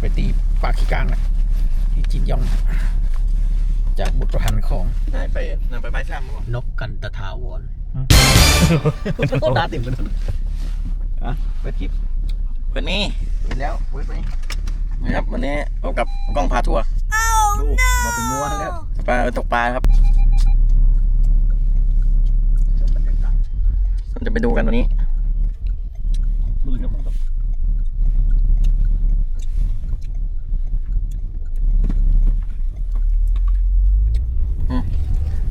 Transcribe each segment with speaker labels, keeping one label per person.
Speaker 1: ไปตีปากขี้กลางนะที่จินยอง จากบุตรพันธ์ของ
Speaker 2: ได้ไปนั่นไปไปซ้ำก่อน
Speaker 1: นกกันตะทาวรตาติ่มกันอะเปิดคลิป
Speaker 2: วันนี้
Speaker 1: เห็นแล้วเปิดไหม
Speaker 2: นะครับวันนี้พบกับกล้องพาทัวร์
Speaker 1: ดูมาเป็นมัวแล้ว
Speaker 2: ปลาเออตกปลาครับ
Speaker 1: ชมบรรยากาศ
Speaker 2: เราจะไปดูกันวันนี้
Speaker 1: มือนะผม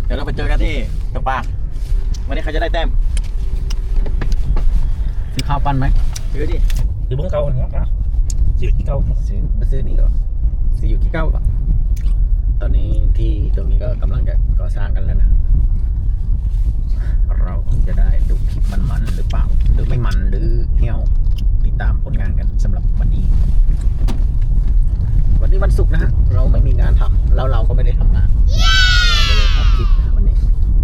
Speaker 2: เดี๋ยวเราไปเจอกันที่ตกปลาวั นนี้ใครจะได้แต้ม
Speaker 1: ซื้อข้าวปั้นไหม
Speaker 2: ซื้อดิ
Speaker 3: หรือเบื้องเก่าเนี่ยครับสิบที่เก่า
Speaker 1: ซื้อมาซื้อนี่ก็ซื้ออยู่ที่เก้าก่อนตอนนี้ที่ตรงนี้ก็กำลังจะก่อสร้างกันแล้วนะเราคงจะได้ดูคลิปมันๆหรือเปล่า หรือไม่มันหรือเหี่ยวติดตามผลงานกันสำหรับวันนี้ วันนี้วันศุกร์นะฮะเราไม่มีงานทำแล้วเราก็ไม่ได้ทำงาน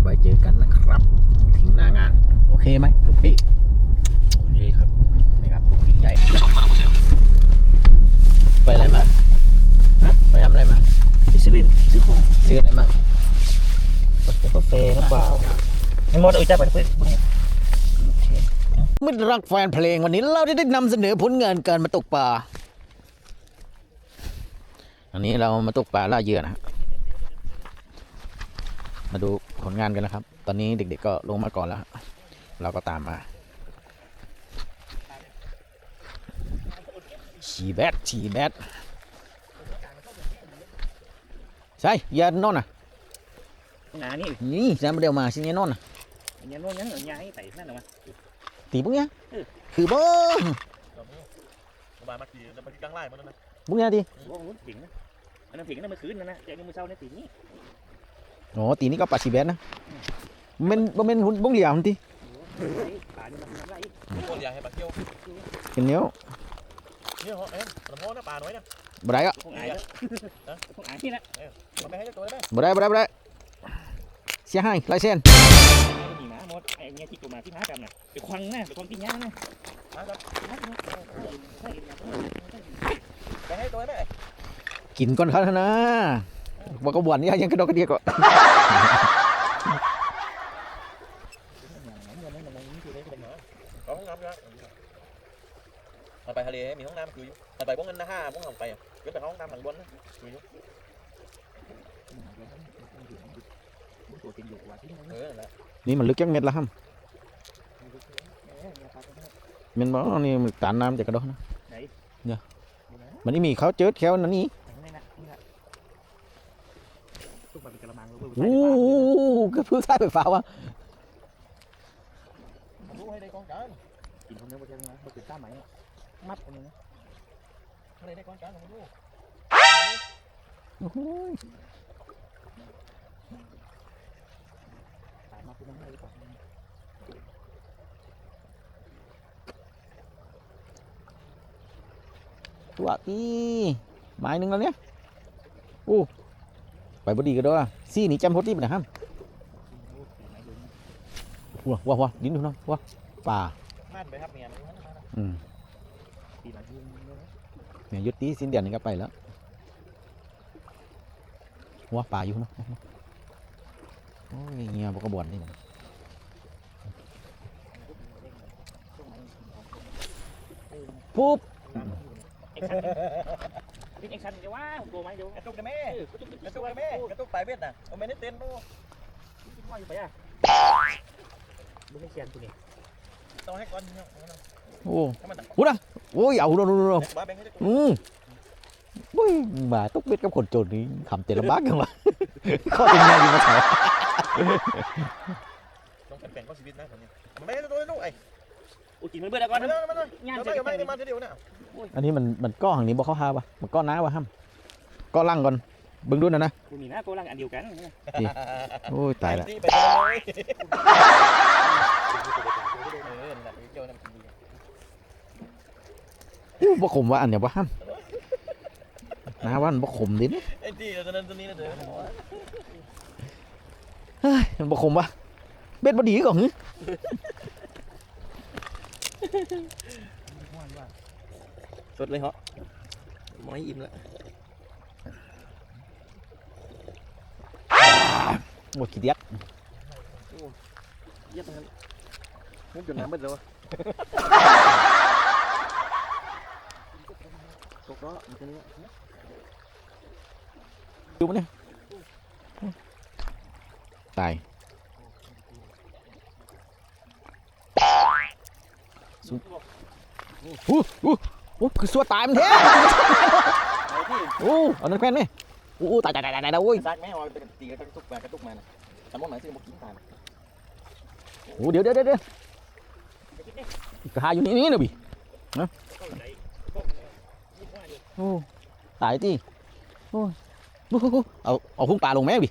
Speaker 1: ไว้เจอกันนะครับ ถึงหน้างาน โอเคไหมลูกพี่
Speaker 3: โอเคครับ
Speaker 1: นี่ครับลูกพี่ใหญ่ไปอะไรมาฮะไปทำอะไรมา
Speaker 3: ไปซื้อซื้อของ
Speaker 1: ซื้ออะไรมา
Speaker 3: กาแฟน้ำเปล่าไม่หมดเอาจ้าไปเพื่อน
Speaker 1: มิตรรักแฟนเพลงวันนี้เราได้นำเสนอผลงานการมาตกปลา อันนี้เรามาตกปลาล่าเหยื่อนะฮะมาดู ผลงานกันนะครับ ตอนนี้เด็กๆก็ลงมาก่อนแล้วฮะเราก็ตามมาชีแบดชีแบดใช่อยานอนอะ
Speaker 3: งานนี่
Speaker 1: นี่แซมเดียวมาสิเนี่ยนอนอะ
Speaker 3: ยังโน่นยังยังให้ใส่นั่นหรอวะ
Speaker 1: ตีพวกเนี้ย
Speaker 3: เออ
Speaker 1: คือบ่
Speaker 2: บามากี่แล้วมาที่กลางไร่มันนะ
Speaker 1: พวกเนี้ยดิ
Speaker 3: โอ้โหถิงนะอันนั้นถิงนั่นเโอ้
Speaker 1: ตีนี่ก็ปลาชีแบดนะมันบ่แม่นหุ่นบ้งเหลี่ยมที
Speaker 3: ป่านี่มันทำไร
Speaker 2: คนอยากให้ปลาเกี่ยว
Speaker 1: เป็นเนี้ยว
Speaker 2: เนี่ยเหรอเอ๊ะลำโพงนะปลาน้อยนะ
Speaker 1: บ่ได้ก็
Speaker 3: คงอายแล้วคงอายที่ละ
Speaker 2: มันไม่ให้ตัวได้ไหม
Speaker 1: บ่ได้บ่ได้บ่ได้เสียหายลายเส้น
Speaker 3: มีหมาหมดไอ้เงี้ยที่กูมาที่หากันน่ะไปควังนะไปควังที่ย่านะ
Speaker 2: ไปให้ตัวได้ไหม
Speaker 1: กินก่อนครับนะ บ่ก็บวนนี่ยังกระดอกกระเดียก็
Speaker 2: ไปทะเลมีห้องน้ำคืออยู่ไปพวกนั้นนะห้าพวกเราไปอะก็ไปห้องน้ำหลังบนนะคืออยู่
Speaker 3: ตัวติดอยู่ว่าที่นั่น
Speaker 2: เออนั่นแหละ
Speaker 1: นี่มันลึกจังเม็ดละครับมันบ่นี่มันตานน้ำจากกระโดอกนะมันนี่มีเขาเจิดแควนั่นนี่
Speaker 3: นี่นะนี่นะทุกมันเป็นกระมัง
Speaker 1: โอ้โหก็เพื่อสายไฟฟ้าวะ
Speaker 2: รู้ให้ได้กองการ
Speaker 3: กินคนเดียวหมดเลยนะมันเป็นต้าไหมมัดอันนี้นะ
Speaker 2: ให้ได้กองการของรู้
Speaker 1: โอ้โห
Speaker 3: ตายมาคือมันไม่ได้ก่อน
Speaker 1: ตัวตีไม้หนึงแล้วเนี่ยโอ้ ไปบ่ดีก็ด้วยซี่นี่จำพดที่ปะนะครับว้าวว้าวว้าวดิ้นดูเนาะว้าวป่า
Speaker 2: ม่านไปครับเมีย
Speaker 1: อืม
Speaker 3: ปีละยืนเลย
Speaker 1: เนี่ยยุติสิ้นเดือนนี้ก็ไปแล้วหัวป่าอยู่เนาะโอ้ยเงียบกระบวนนี่นะปุ๊บ
Speaker 3: เป็นเอ็กซันเดี๋ยวว่าตัวไหมเดี๋ยว
Speaker 2: กระตุกได้ไหม
Speaker 3: เออกระตุก
Speaker 2: กระตุกได้ไหมกระตุกปลายเบ็ดน่ะเอาไม่ได้เต้นดู
Speaker 3: ว่าอยู่ไปอะดูไม่เชียนตัวนี้
Speaker 2: ต้องให้ก่อนเนาะ
Speaker 1: โอ้โหนะโอ้ยเอาดูดูดูดู
Speaker 2: บ้าแบงค์ให้ได้
Speaker 1: อืมโอ้ยมาตุ๊กเบ็ดกับคนโจรนี่ขำเตะลำบากันวะข้อเป็นไงอยู่มาแฉ
Speaker 2: ต้องแบ่งข้อชีวิตนะคนนี้ไม่ได้ตัวนู้ไอ้
Speaker 3: โอ้กินมันเบื่อแล้วก่อน
Speaker 2: มัน
Speaker 3: นะ
Speaker 2: มันมัน
Speaker 3: งาน
Speaker 2: เดี๋ยว
Speaker 3: จะ
Speaker 2: ไม่เดี๋ยวม่เดี๋ยวเนี่ย
Speaker 1: อันนี้มันมันก้อหางนี้บ่เข้าหาวะมันก้อน้าวะห้ามก้อล่างก่อนเบิ่งดูนะนะ
Speaker 3: กูมีหน้าโกลังอันเดียวกัน
Speaker 1: โอ้ยตายละ
Speaker 2: ไปเลย
Speaker 1: อู้บ่ขมว่าอันเนี้ยบ่ห้ามนะว่ามันบ่ขมดิเนี่ย
Speaker 2: ไอ้ที่ตัวนั้นตัวนี้นะเด้อ
Speaker 1: เฮ้ยมันบ่ขมวะเบ็ดบ่ดีก่อนหึ
Speaker 2: สดเลยเหรอหมอยอิ่มแล้ว
Speaker 1: หมดขี้เดียด
Speaker 2: เยี่ยมนั้นมุกจนน้ำมืดเลยวะตกแล้วมันจะนี้
Speaker 1: ดูมันเนี่ยตายสุด อู้อู้อู้คือสัวตายมันแท้
Speaker 2: อู้
Speaker 1: เอานั่นแควนไหมอู้ตายตายตายตายตายโอ้ย
Speaker 2: ซากแม่เอาไปตีกระตุกไปกระตุกมานะแต่มองไหนสิบอกกินตาย
Speaker 1: อู้เดี๋ยวเดี๋ยวเดี๋ยวเดี๋ยวกระหาอยู่นี่นี่นะบิ
Speaker 3: เข้าใจก็ยิ่งว่าอยู่
Speaker 1: โอ้ตายที่โอ้ยอู้หูหูเอาเอาพุ่งปลาลงแม่บิ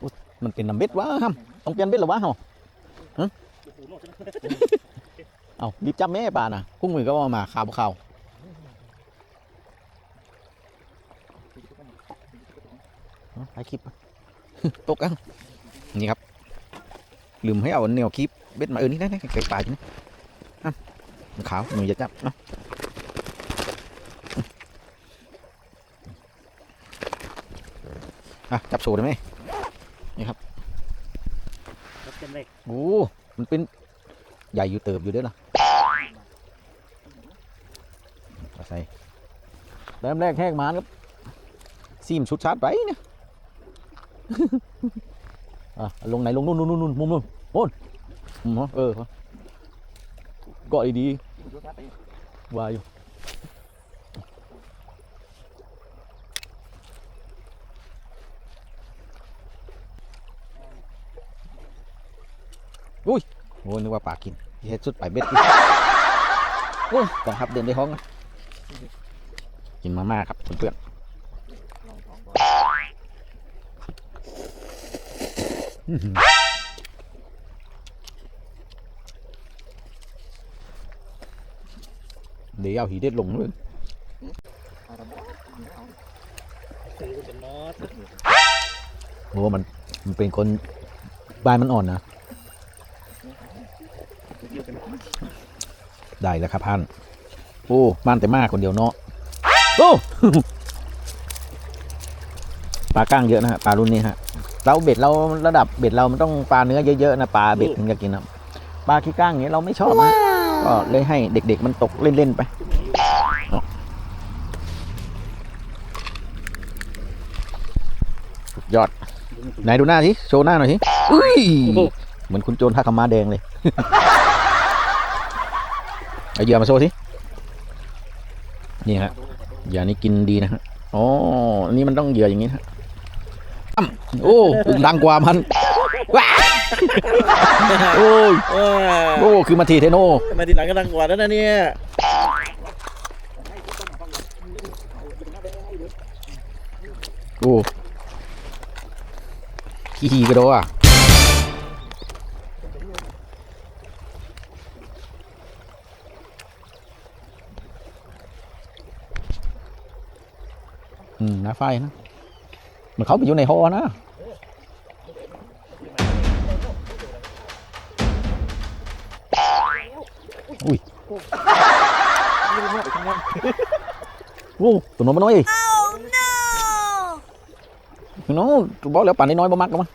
Speaker 1: อู้มันเป็นน้ำเบ็ดวะฮัมต้องเปลี่ยนเบ็ดหรอวะเฮา
Speaker 3: โอ้ โหโน่นใช่ไหม
Speaker 1: เอารีบจับแม่ปลาน่ะพุ่งมือก็ว่ามาข่าวบ่ข่าวเอาถ่ายคลิปตกกันนี่ครับ ลืมให้เอาแนวคลิปเบ็ดมาเออนี่ได้ได้ไก่ปลาอยู่นี่อะมันขาวหนูอย่าจับเนาะอะจับโซ่ได้ไหม
Speaker 3: รถเต็มเลย
Speaker 1: โอ้ มันเป็นใหญ่อยู่เติบอยู่เด้อล่ะอาใส่เริ่มแรกแหกมาครับซีมชุดชาร์จไปเนี่ยอะลงไหนลงนู่นนู่นนู่นมุมนู่นโอนมุมเนาะเออเกาะดีๆวาอยู่ อุ้ยนึกว่าปลากินเฮ็ดสุดไปเบ็ดอีกโอ้ยกองทัพเดินในห้องนะกินมาม่าครับเพื่อนๆเดี๋ยวเอาหีเด็ดลงเลย
Speaker 3: คือเป็นมอส
Speaker 1: โอ้มันมันเป็นคนบานมันอ่อนนะ
Speaker 3: เดียวกัน
Speaker 1: ได้แล้วครับท่าน โอ้บ้านแต่มากคนเดียวเนาะโอ้ปลาก้างเยอะนะฮะปลารุ่นนี้ฮะเราเบ็ดเราระดับเบ็ดเรามันต้องปลาเนื้อเยอะๆนะปลาเบ็ดถึงจะกินนะปลาขี้ก้างอย่างเงี้ยเราไม่ชอบนะก็เลยให้เด็ก ๆ มันตกเล่นๆไปสุดยอดไหนดูหน้าสิโชว์หน้าหน่อยสิอุ้ยเหมือนคุณโจรท่าขาวม้าแดงเลย เอาเหยื่อมาโชว์สินี่ฮะเหยื่อนี้กินดีนะฮะอ๋ออันนี้มันต้องเหยื่ออย่างนี้นะฮะอ้ำโอ้ดังกว่ามันว้าโอ้ย
Speaker 2: เออ
Speaker 1: โอ้คือมาทีเทโน
Speaker 2: มาทีหลังก็ดังกว่าแล้วนะเนี่ย
Speaker 1: โอ้ขี้หีกระโดดอะ อืมน้าไฟนะมันเขาไปอยู่ในหอนะ
Speaker 2: นี่เป็นหม้อไปข้างนอก
Speaker 1: โอ้ตัวน้อยมันน้อย oh no น้องตัวบอกแล้วป่านน้อยๆบ่มักกันมั้ง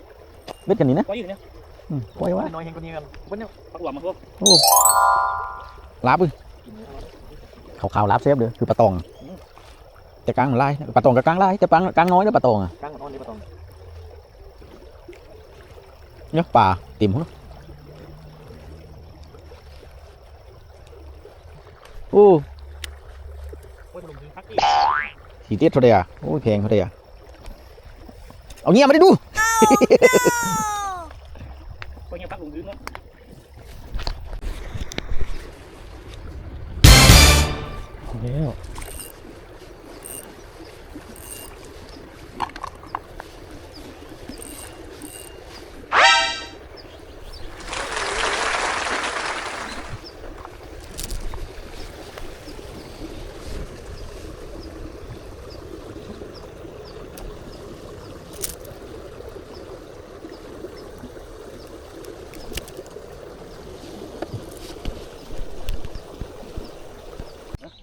Speaker 1: แต่กลางมันลายปลาตองกับกลางลายแต่ปลางกลางน้อยนะปลาตองอะ
Speaker 2: กลางอ่อนนี่ปะตอง
Speaker 1: เนี่ยปลาติ่มหัวโอ้
Speaker 3: โอ้ยถล่มถึงพักอีก
Speaker 1: สีเตี้ยเท่าไหร่อะโอ้ยแพงเท่าไหร่อะเอาเงี้ยมาได้ดู
Speaker 3: ก็ยังพักหลงพื้นเนาะ
Speaker 1: แล้ว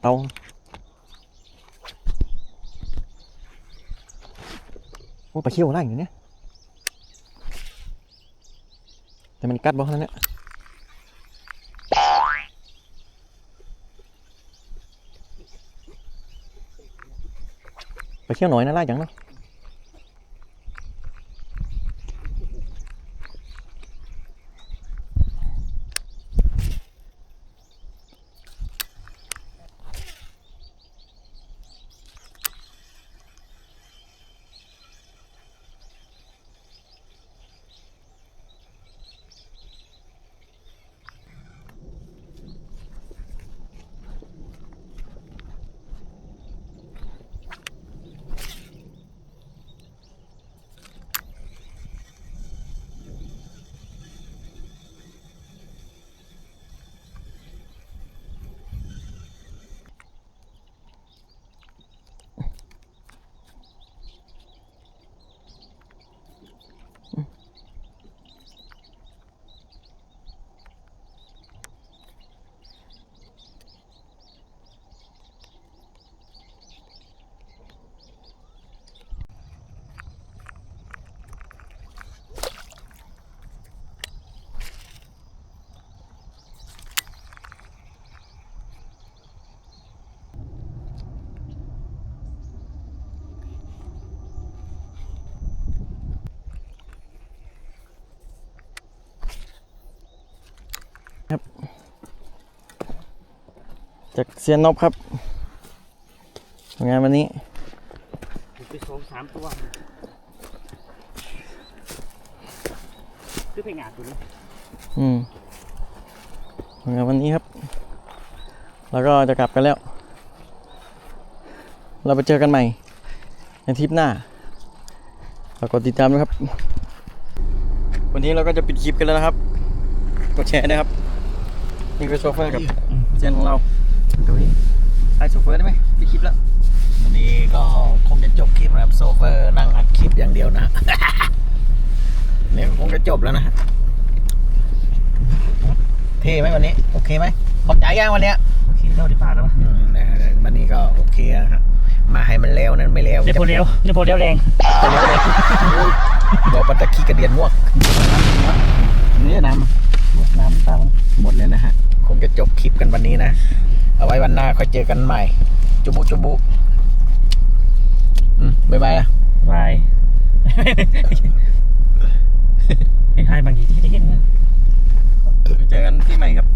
Speaker 1: ตรงโอ้
Speaker 4: ปเขี้ยวไรอย่างเนี้ยแต่มันกัดบ่ขนาดนี้ยไปเขี้ยวหน่อยนะล่าอย่งเนาะ จากเซียนนบครับผลงานวันนี้
Speaker 3: ไปสองสามตัวคือไปงานตัวนี้
Speaker 4: อืมผลงานวันนี้ครับ แล้วก็จะกลับกันแล้ว เราไปเจอกันใหม่ ในทริปหน้าฝากกดติดตามด้วยครับ วันนี้เราก็จะปิดคลิปกันแล้วนะครับ กดแชร์นะครับนี่คือโซเฟอร์กับเจนของเรา ดูดิไอโซเฟอร์ได้ไหมปิดคลิปแล้ว
Speaker 1: วันนี้ก็คงจะจบคลิปนะครับโซเฟอร์นั่งอัดคลิปอย่างเดียวนะเนี่ยคงจะจบแล้วนะฮะเท่ไหมวันนี้ โอเคไหมพอใจยังวันเนี้ย
Speaker 3: โอเคเท่าที่ปาแล้ววะ
Speaker 1: อืมนะฮะวันนี้ก็โอเคนะครับมาให้มันแล้วนั้นไม่แล้ว
Speaker 3: เดี๋ยวโพเดียวเดี๋ยวโพเดียวแรง
Speaker 1: บอกปัตตะขี้กระเดียนม่วงนี่น้ำน้ำตาหมดเลยนะฮะคงจะจบคลิปกันวันนี้นะ เอาไว้วันหน้าค่อยเจอกันใหม่ จุบุจุบุอืมบ๊ายบายนะ
Speaker 3: บาย ให้ทายบางทีที่ได้เห็น
Speaker 4: เจอกันที่ใหม่ครับ